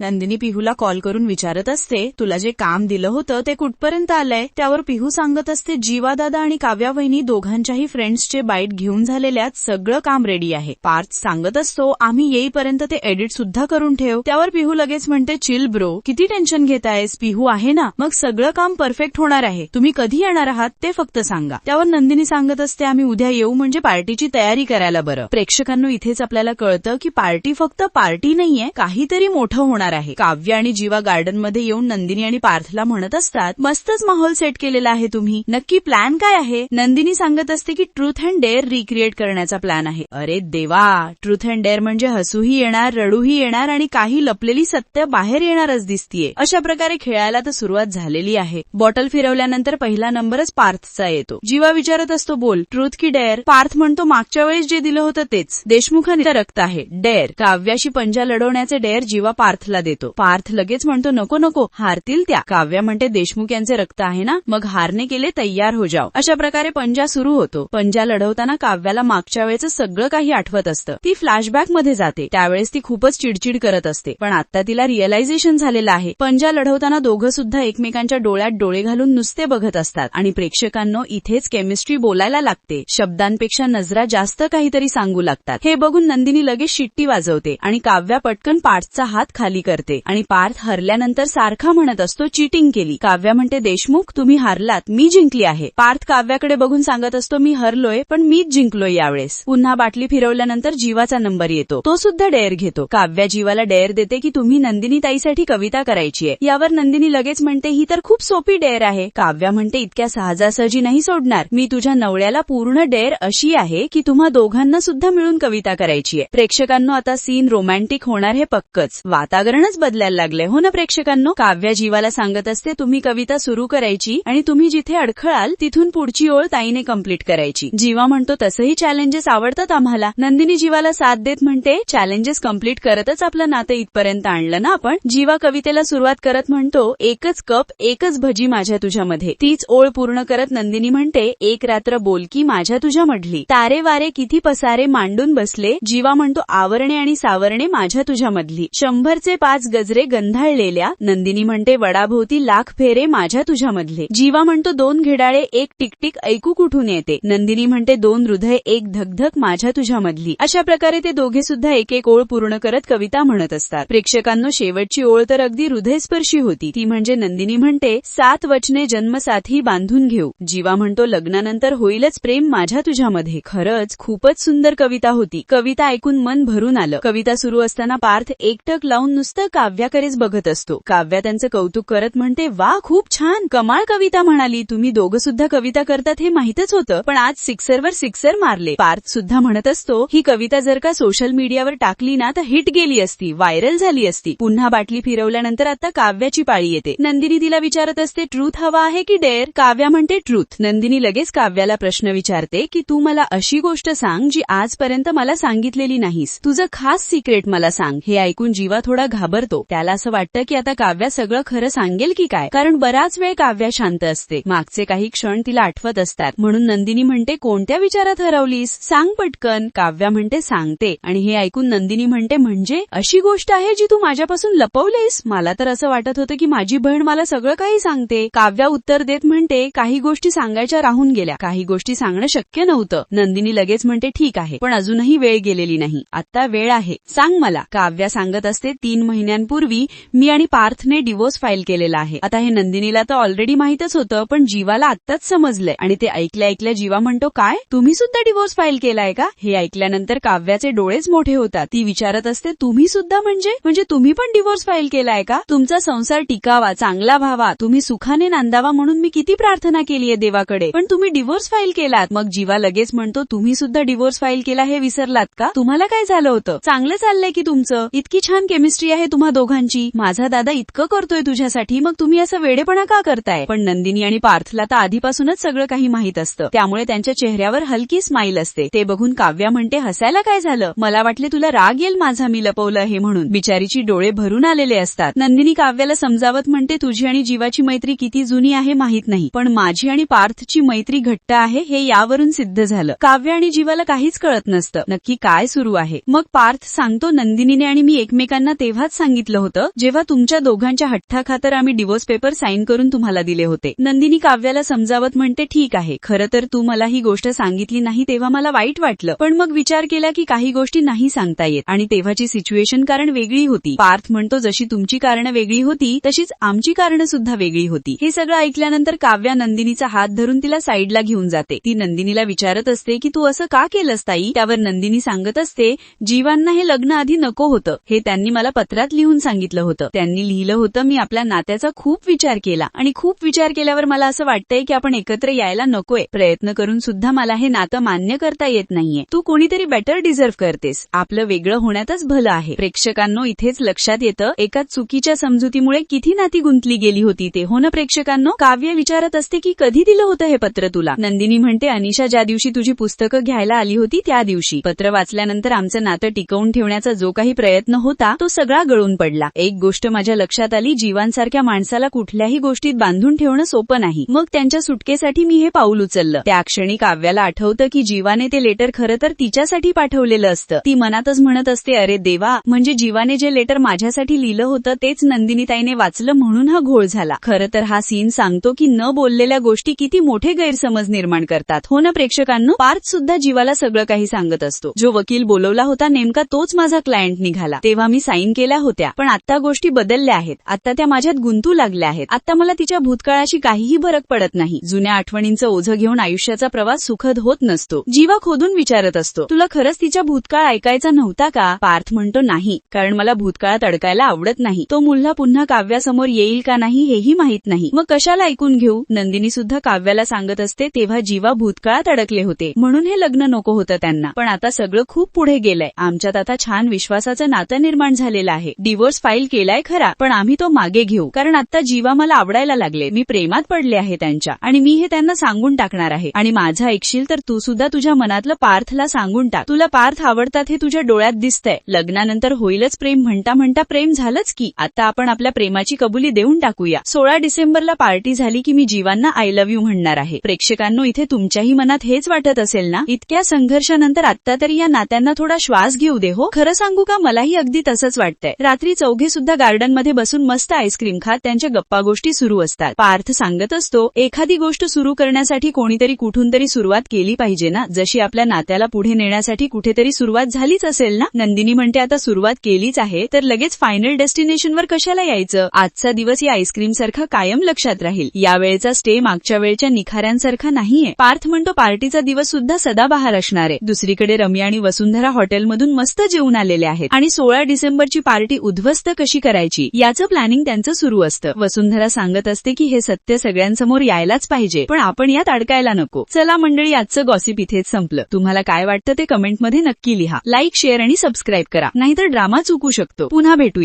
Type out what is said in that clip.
Nandini पिहूला call करून विचारत असते तुला जे काम दिलं होतं ते कुठपर्यंत आलंय? त्यावर पिहू सांगत असते जीवा दादा आणि काव्या वहिनी दोघांच्याही फ्रेंड्सचे बाईट घेऊन झालेल्यात सगळं काम रेडी आहे. पार्थ सांगत असतो आम्ही येईपर्यंत ते एडिट सुद्धा करून ठेव. त्यावर पिहू लगेच म्हणते चिल ब्रो किती टेन्शन घेतायस? पिहू आहे ना? मग सगळं काम परफेक्ट होणार आहे. तुम्ही कधी येणार आहात ते फक्त सांगा. त्यावर नंदिनी सांगत असते आम्ही उद्या येऊ म्हणजे पार्टीची तयारी करायला बरं. प्रेक्षकांनो इथेच आपल्याला कळतं की पार्टी फक्त पार्टी नाहीये काहीतरी मोठं होणार आहे. काव्य आणि जीवा गार्डनमध्ये येऊन नंदिनी आणि पार्थला म्हणत असतात मस्तच माहोल सेट केलेला आहे तुम्ही. नक्की प्लॅन काय आहे? नंदिनी सांगत असते की ट्रूथ अँड डेअर रिक्रिएट करण्याचा प्लॅन आहे. अरे देवा! ट्रूथ अँड डेअर म्हणजे हसूही येणार रडूही येणार आणि काही लपलेली सत्य बाहेर येणारच दिसतीये. अशा प्रकारे खेळायला तर सुरुवात झालेली आहे. बॉटल फिरवल्यानंतर पहिला नंबरच पार्थचा येतो. जीवा विचारत असतो बोल ट्रूथ की डेअर पार्थ म्हणतो मागच्या वेळेस जे दिलं होतं तेच. देशमुखाने रक्त आहे. डेअर काव्याशी पंजा लढवण्याचे डेअर जीवा पार्थला देतो. पार्थ लगेच म्हणतो नको नको हारतील त्या. काव्या म्हणते देशमुख यांचे रक्त आहे ना? मग हारने केले तयार हो जाव अशा प्रकारे पंजा सुरू होतो. पंजा लढवताना काव्याला मागच्या वेळेचं सगळं काही आठवत असतं. ती फ्लॅशबॅकमध्ये जाते. त्यावेळेस ती खूपच चिडचिड करत असते. पण आता तिला रिअलायझेशन झालेलं आहे. पंजा लढवताना दोघं सुद्धा एकमेकांच्या डोळ्यात डोळे घालून नुसते बघत असतात. आणि प्रेक्षकांनो इथेच केमिस्ट्री बोलायला लागते. शब्दांपेक्षा नजरा जास्त काहीतरी सांगू लागतात. हे बघून नंदिनी लगेच शिट्टी वाजवते. आणि काव्या पटकन पार्थचा हात खाली करते. आणि पार्थ हरल्यानंतर सारखा म्हणत असतो चिटिंग केली. काव्या म्हणते देशमुख तुम्ही हारलात. मी जिंकली आहे. पार्थ काव्याकडे बघून सांगत असतो मी हरलोय पण मीच जिंकलोय यावेळेस. पुन्हा बाटली फिरवल्यानंतर जीवाचा नंबर येतो. तो सुद्धा डेअर घेतो. काव्या जीवाला डेअर देते की तुम्ही नंदिनी ताईसाठी कविता करायची आहे. यावर नंदिनी लगेच म्हणते ही तर खूप सोपी डेअर आहे. काव्या म्हणते इतक्या सहजासहजी नाही सोडणार. मी तुझ्या नवऱ्याला पूर्ण डेअर अशी आहे की तुम्हा दोघांना सुद्धा मिळून कविता करायची आहे. प्रेक्षकांनो आता सीन रोमॅन्टिक होणार हे पक्कच. वातावरणच बदलायला लागले हो ना प्रेक्षकांनो? काव्या जीवाला सांगत असते तुम्ही कविता सुरू करायची आणि तुम्ही जिथे अडखळाल तिथून पुढची ओळ ताईने कंप्लीट करायची. जीवा म्हणतो तसंही चॅलेंजेस आवडतात आम्हाला. नंदिनी जीवाला साथ देत म्हणते चॅलेंजेस कंप्लीट करतच आपलं नातं इथपर्यंत आणलं ना आपण? जीवा कवितेला सुरुवात करत म्हणतो एकच कप एकच भजी माझ्या तुझ्यामध्ये. तीच ओळ पूर्ण करत नंदिनी म्हणते एक रात्र बोलकी माझ्या तुझ्या मढली तारे वारे किती पसारे मांडून बसले. जीवा म्हणतो आवरणे आणि सावरणे माझ्या तुझ्यामधली शंभरचे पाच गजरे गंधाळलेल्या नंदिनी म्हणते वडाभोवती लाख फेरे माझ्या तुझ्यामधले. जीवा म्हणतो दोन घिडाळे एक टिकटिक ऐकू कुठून येते? नंदिनी म्हणते दोन हृदय एक धगधग माझ्या तुझ्यामधली. अशा प्रकारे ते दोघे सुद्धा एक एक ओळ पूर्ण करत कविता म्हणत असतात. प्रेक्षकांनो शेवटची ओळ तर अगदी हृदयस्पर्शी होती. ती म्हणजे नंदिनी म्हणते सात वचने जन्मसाथी बांधून घेऊ. जीवा म्हणतो लग्नानंतर होईलच प्रेम माझ्या तुझ्यामध्ये खरंच खूपच सुंदर कविता होती. कविता ऐकून मन भरून आलं. कविता सुरू असताना पार्थ एकटक लावून नुसतं काव्याकडेच बघत असतो. काव्या त्यांचं कौतुक करत म्हणते वा खूप छान! कमाल कविता म्हणाली. तुम्ही दोघं सुद्धा कविता करतात हे माहितच होतं. पण आज सिक्सरवर सिक्सर मारले. पार्थ सुद्धा म्हणत असतो ही कविता जर का सोशल मीडियावर टाकली ना तर हिट गेली असती व्हायरल झाली असती. पुन्हा बाटली फिरवल्यानंतर आता काव्याची पाळी येते. नंदिनी तिला विचारत असते ट्रूथ हवा आहे की डेअर? काव्या म्हणते ट्रूथ. नंदिनी लगेच काव्याला प्रश्न विचारते की तू मला अशी गोष्ट सांग जी आजपर्यंत मला सांगितलेली नाहीस. तुझं खास सिक्रेट मला सांग. हे ऐकून जीवा थोडा घाबरतो. त्याला असं वाटतं की आता काव्या सगळं खरं सांगेल की काय? कारण बराच वेळ काव्या शांत असते. मागचे काही क्षण तिला आठवत असतात. म्हणून नंदिनी म्हणते कोणत्या विचारात हरवलीस? सांग पटकन. काव्या म्हणते सांगते. आणि हे ऐकून नंदिनी म्हणते म्हणजे? अशी गोष्ट आहे जी तू माझ्यापासून लपवलीस? मला तर असं वाटत होतं की माझी बहीण मला सगळं काही सांगते. काव्या उत्तर देत म्हणते काही गोष्टी सांगायच्या राहून गेल्या. काही गोष्टी सांगणं शक्य नव्हतं. नंदिनी लगेच म्हणते ठीक आहे. पण अजूनही वेळ गेलेली नाही. आता वेळ आहे. सांग मला. काव्या सांगत असते तीन महिन्यांपूर्वी मी आणि पार्थने डिवोर्स फाईल केलेला आहे. आता हे नंदिनीला तर ऑलरेडी माहितच होतं पण जीवाला आत्ताच समजलंय. आणि ते ऐकल्या ऐकल्या जीवा म्हणतो काय? तुम्ही सुद्धा डिवोर्स फाईल केलाय का? हे ऐकल्यानंतर काव्याचे डोळेच मोठे होतात. ती विचारत असते तुम्ही सुद्धा म्हणजे? म्हणजे तुम्ही पण डिवोर्स फाईल केलाय का? तुमचा संसार टिकावा चांगला व्हावा. तुम्ही सुखाने नांदावा म्हणून मी किती प्रार्थना केली आहे देवाकडे. पण तुम्ही डिवोर्स फाईल केलात. मग जीवा लगेच म्हणतो तुम्ही सुद्धा डिवोर्स फाईल केला हे विसरलात का? तुम्हाला काय झालं होतं? चांगलं चाललंय की तुमचं? इतकी छान केमिस्ट्री आहे तुम्हा दोघांची. माझा दादा इतकं करतोय तुझ्यासाठी मग तुम्ही असं वेडेपणा का करताय? पण नंदिनी आणि पार्थला तर आधीपासूनच सगळं काही माहीत असतं. त्यामुळे त्यांच्या चेहऱ्यावर हलकी स्माईल असते. ते बघून काव्या म्हणते हसायला काय झालं? मला वाटले तुला राग येईल माझा मी लपवलं हे म्हणून. बिचारीची डोळे भरून आलेले असतात. नंदिनी काव्याला समजावत म्हणते तुझी आणि जीवाची मैत्री किती जुनी आहे माहीत नाही पण माझी आणि पार्थची मैत्री घट्ट आहे हे यावरून सिद्ध झालं. काव्य आणि जीवाला काहीच कळत नसतं. नक्की काय सुरू आहे? मग पार्थ सांगतो नंदिनीने आणि मी एकमेकांना तेव्हा तेव्हाच सांगितलं होतं जेव्हा तुमच्या दोघांच्या हट्टाखातर आम्ही डिवोर्स पेपर साईन करून तुम्हाला दिले होते. नंदिनी काव्याला समजावत म्हणते ठीक आहे खरं तर तू मला ही गोष्ट सांगितली नाही तेव्हा मला वाईट वाटलं. पण मग विचार केला की काही गोष्टी नाही सांगता येत आणि तेव्हाची सिच्युएशन कारण वेगळी होती. पार्थ म्हणतो जशी तुमची कारणं वेगळी होती तशीच आमची कारणं सुद्धा वेगळी होती. हे सगळं ऐकल्यानंतर काव्या नंदिनीचा हात धरून तिला साईडला घेऊन जाते. ती नंदिनीला विचारत असते की तू असं का केलंस ताई? त्यावर नंदिनी सांगत असते जीवांना हे लग्न आधी नको होतं. हे त्यांनी मला पत्र पत्रात लिहून सांगितलं होतं. त्यांनी लिहिलं होतं मी आपल्या नात्याचा खूप विचार केला आणि खूप विचार केल्यावर मला असं वाटतंय की आपण एकत्र यायला नकोय. प्रयत्न करून सुद्धा मला हे नातं मान्य करता येत नाहीये. तू कोणीतरी बेटर डिझर्व्ह करतेस. आपलं वेगळं होण्यातच भलं आहे. प्रेक्षकांनो इथेच लक्षात येतं एका चुकीच्या समजुतीमुळे किती नाती गुंतली गेली होती ते. हो ना प्रेक्षकांनो? काव्य विचारत असते की कधी दिलं होतं हे पत्र तुला? नंदिनी म्हणते अनिशा ज्या दिवशी तुझी पुस्तकं घ्यायला आली होती त्या दिवशी. पत्र वाचल्यानंतर आमचं नातं टिकवून ठेवण्याचा जो काही प्रयत्न होता तो सगळा गळून पडला. एक गोष्ट माझ्या लक्षात आली जीवांसारख्या माणसाला कुठल्याही गोष्टीत बांधून ठेवणं सोपं नाही. मग त्यांच्या सुटकेसाठी मी हे पाऊल उचललं. त्या क्षणी काव्याला आठवतं की जीवाने ते लेटर खरं तर तिच्यासाठी पाठवलेलं असतं. ती मनातच म्हणत असते अरे देवा म्हणजे जीवाने जे लेटर माझ्यासाठी लिहिलं होतं तेच नंदिनीताईने वाचलं म्हणून हा घोळ झाला. खरं तर हा सीन सांगतो की न बोललेल्या गोष्टी किती मोठे गैरसमज निर्माण करतात. हो ना प्रेक्षकांनो? पार्थ सुद्धा जीवाला सगळं काही सांगत असतो. जो वकील बोलवला होता नेमका तोच माझा क्लायंट निघाला. तेव्हा मी साईन केला झालेल्या होत्या. पण आता गोष्टी बदलल्या आहेत. आता त्या माझ्यात गुंतू लागल्या आहेत. आता मला तिच्या भूतकाळाशी काहीही फरक पडत नाही. जुन्या आठवणींचं ओझं घेऊन आयुष्याचा प्रवास सुखद होत नसतो. जीवा खोदून विचारत असतो तुला खरंच तिच्या भूतकाळ ऐकायचा नव्हता का? पार्थ म्हणतो नाही कारण मला भूतकाळात अडकायला आवडत नाही. तो मुल्हा पुन्हा काव्यासमोर येईल का नाही हेही माहीत नाही. मग कशाला ऐकून घेऊ? नंदिनी सुद्धा काव्याला सांगत असते तेव्हा जीवा भूतकाळात अडकले होते. म्हणून हे लग्न नको होतं त्यांना. पण आता सगळं खूप पुढे गेलंय. आमच्यात आता छान विश्वासाचं नातं निर्माण झालेलं आहे. डिवोर्स फाईल केलाय खरा पण आम्ही तो मागे घेऊ. कारण आता जीवा मला आवडायला लागले. मी प्रेमात पडले आहे त्यांच्या. आणि मी हे त्यांना सांगून टाकणार आहे. आणि माझं ऐकशील तर तू सुद्धा तुझ्या मनातलं पार्थला सांगून टाक. तुला पार्थ आवडतात हे तुझ्या डोळ्यात दिसतंय. लग्नानंतर होईलच प्रेम म्हणता म्हणता प्रेम झालंच की. आता आपण आपल्या प्रेमाची कबुली देऊन टाकूया. सोळा डिसेंबरला पार्टी झाली की मी जीवांना आय लव्ह यू म्हणणार आहे. प्रेक्षकांनो इथे तुमच्याही मनात हेच वाटत असेल ना? इतक्या संघर्षानंतर आता तरी या नात्यांना थोडा श्वास घेऊ दे हो. खरं सांगू का? मलाही अगदी तसंच वाटतंय. रात्री चौघे सुद्धा गार्डनमध्ये बसून मस्त आईस्क्रीम खात त्यांच्या गप्पा गोष्टी सुरू असतात. पार्थ सांगत असतो एखादी गोष्ट सुरू करण्यासाठी कोणीतरी कुठून तरी सुरुवात केली पाहिजे ना? जशी आपल्या नात्याला पुढे नेण्यासाठी कुठेतरी सुरुवात झालीच असेल ना? नंदिनी म्हणते आता सुरुवात केलीच आहे तर लगेच फायनल डेस्टिनेशनवर कशाला यायचं? आजचा दिवस या आईस्क्रीम सारखा कायम लक्षात राहील. यावेळेचा स्टे मागच्या वेळच्या निखाऱ्यांसारखा नाहीये. पार्थ म्हणतो पार्टीचा दिवस सुद्धा सदाबहार असणार आहे. दुसरीकडे रम्या आणि वसुंधरा हॉटेलमधून मस्त जेवून आलेले आहेत आणि सोळा डिसेंबरची पार्टी पार्टी उद्ध्वस्त कशी करायची? याचं प्लॅनिंग त्यांचं सुरू असतं. वसुंधरा सांगत असते की हे सत्य सगळ्यांसमोर यायलाच पाहिजे. पण आपण यात अडकायला नको. चला मंडळी आजचं गॉसिप इथेच संपलं. तुम्हाला काय वाटतं ते कमेंटमध्ये नक्की लिहा. लाईक शेअर आणि सबस्क्राईब करा. नाहीतर ड्रामा चुकू शकतो. पुन्हा भेटूया.